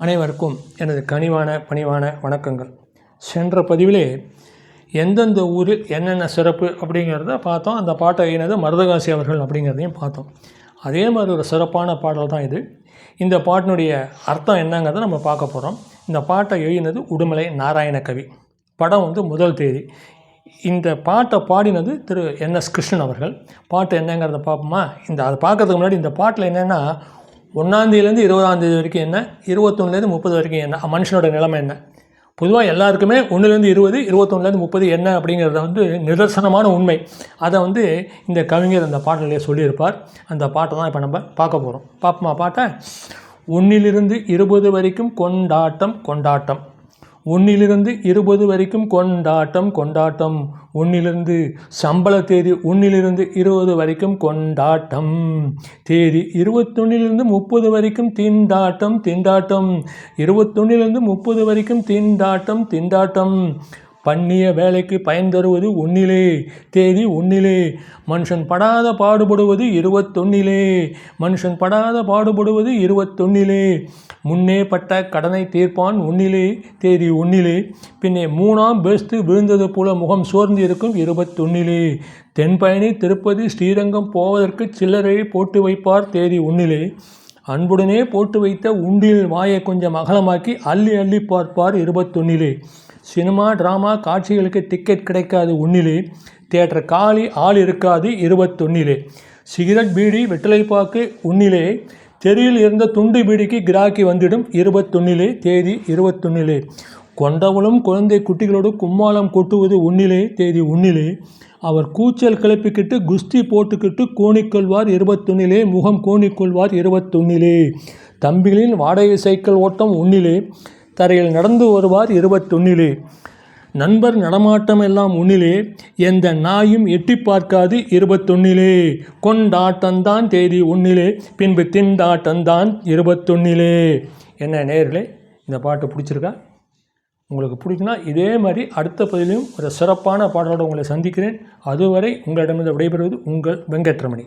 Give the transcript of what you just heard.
அனைவருக்கும் எனது கனிவான பணிவான வணக்கங்கள். சென்ற பதிவிலே எந்தெந்த ஊரில் என்னென்ன சிறப்பு அப்படிங்கிறத பார்த்தோம். அந்த பாட்டை எழுதினது மருதகாசி அவர்கள் அப்படிங்கிறதையும் பார்த்தோம். அதே மாதிரி ஒரு சிறப்பான பாடல் தான் இது. இந்த பாட்டினுடைய அர்த்தம் என்னங்கிறத நம்ம பார்க்க போகிறோம் இந்த பாட்டை எழுதினது உடுமலை நாராயண கவி. படம் வந்து முதல் தேதி. இந்த பாட்டை பாடினது திரு என் எஸ் கிருஷ்ணன் அவர்கள். பாட்டு என்னங்கிறத பார்ப்போமா? இந்த அதை பார்க்கறதுக்கு முன்னாடி இந்த பாட்டில் என்னென்னா ஒன்றாந்தேதியிலேருந்து இருபதாந்தேதி வரைக்கும் என்ன? இருபத்தொன்னுலேருந்து முப்பது வரைக்கும் என்ன? மனுஷனோட நிலைமை என்ன? பொதுவாக எல்லாருக்குமே ஒன்றுலேருந்து இருபது இருபத்தொன்னுலேருந்து முப்பது என்ன அப்படிங்கிறத வந்து நிதர்சனமான உண்மை. அதை வந்து இந்த கவிஞர் அந்த பாடலிலே சொல்லியிருப்பார். அந்த பாட்டை தான் இப்போ நம்ம பார்க்க போகிறோம் பார்ப்போமா பாட்டை? ஒன்றிலிருந்து இருபது வரைக்கும் கொண்டாட்டம் கொண்டாட்டம். ஒன்றிலிருந்து இருபது வரைக்கும் கொண்டாட்டம் கொண்டாட்டம். ஒன்றிலிருந்து சம்பள தேதி ஒன்றிலிருந்து இருபது வரைக்கும் கொண்டாட்டம். தேதி இருபத்தொன்னிலிருந்து முப்பது வரைக்கும் திண்டாட்டம் திண்டாட்டம். இருபத்தொன்னிலிருந்து முப்பது வரைக்கும் திண்டாட்டம் திண்டாட்டம். பண்ணிய வேலைக்கு பயன் தருவது ஒன்னிலே தேதி ஒன்னிலே மனுஷன் படாத பாடுபடுவது இருபத்தொன்னிலே. மனுஷன் படாத பாடுபடுவது இருபத்தொன்னிலே. முன்னே பட்ட கடனை தீர்ப்பான் ஒன்னிலே தேதி ஒன்னிலே பின்னே மூணாம் பெஸ்து விழுந்தது போல முகம் சோர்ந்து இருக்கும் இருபத்தொன்னிலே தென்பயணி திருப்பதி ஸ்ரீரங்கம் போவதற்கு சில்லறை போட்டு வைப்பார் தேதி ஒன்னிலே அன்புடனே போட்டு வைத்த உண்டில் வாயை கொஞ்சம் அகலமாக்கி அள்ளி அள்ளி பார்ப்பார் இருபத்தொன்னிலே. சினிமா ட்ராமா காட்சிகளுக்கு டிக்கெட் கிடைக்காது ஒன்றிலே தேட்டர் காலி ஆள் இருக்காது இருபத்தொன்னிலே. சிகரெட் பீடி வெற்றிலைப்பாக்கு ஒன்றிலே தெருவில் இருந்த துண்டு பீடிக்கு கிராக்கி வந்துடும் இருபத்தொன்னிலே தேதி இருபத்தொன்னிலே. கொண்டவளும் குழந்தை குட்டிகளோடு கும்மாளம் கொட்டுவது ஒன்னிலே தேதி ஒன்னிலே அவர் கூச்சல் கிளப்பிக்கிட்டு குஸ்தி போட்டுக்கிட்டு கோணிக்கொள்வார் இருபத்தொன்னிலே முகம் கோணிக்கொள்வார் இருபத்தொன்னிலே. தம்பிகளின் வாடகை சைக்கிள் ஓட்டம் ஒன்னிலே தரையில் நடந்து வருவார் இருபத்தொன்னிலே. நண்பர் நடமாட்டம் எல்லாம் உன்னிலே எந்த நாயும் எட்டி பார்க்காது இருபத்தொன்னிலே. கொண்டாட்டந்தான் தேதி ஒன்னிலே பின்பு திண்டாட்டந்தான் இருபத்தொன்னிலே. என்ன நேர்களே இந்த பாட்டு பிடிச்சிருக்கா? உங்களுக்கு பிடிக்குன்னா இதே மாதிரி அடுத்த பதிலையும் ஒரு சிறப்பான பாடலோடு உங்களை சந்திக்கிறேன். அதுவரை உங்களிடமிருந்து விடைபெறுவது உங்கள் வெங்கட்ரமணி.